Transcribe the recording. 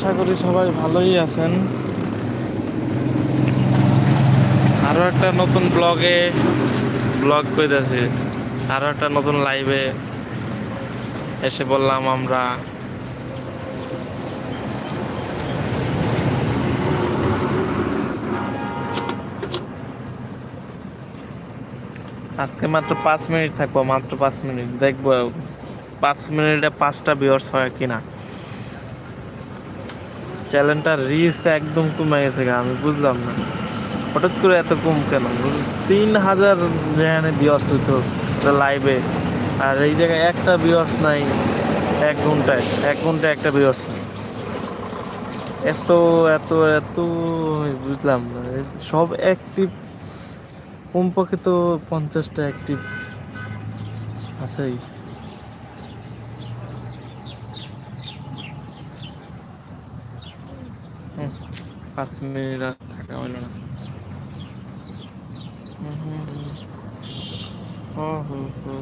আশা করি সবাই ভালোই আছেন। আরও একটা নতুন ব্লগে ব্লগ কইতেছি। আরও একটা নতুন লাইভে এসে বললাম আমরা। আজকে মাত্র পাঁচ মিনিট থাকব, মাত্র পাঁচ মিনিট। দেখব, পাঁচ মিনিটে পাঁচটা ভিউয়ার্স হয় কিনা। চ্যানেলটার রিচ একদম কমে গেছে গা, আমি বুঝলাম না। হঠাৎ করে এত কম কেন? তিন হাজার যেখানে ভিউয়ার্স হইতো লাইভে আর এই জায়গায় একটা ভিউয়ার্স নাই এক ঘন্টায় এক ঘন্টায় একটা ভিউয়ার্স নাই। এত এত এত বুঝলাম না। সব অ্যাক্টিভ কমপক্ষে তো পঞ্চাশটা অ্যাক্টিভ আছেই। পাঁচ মিনিট আর থাকা হইল না হুম, হুম, হুম। ও হো হো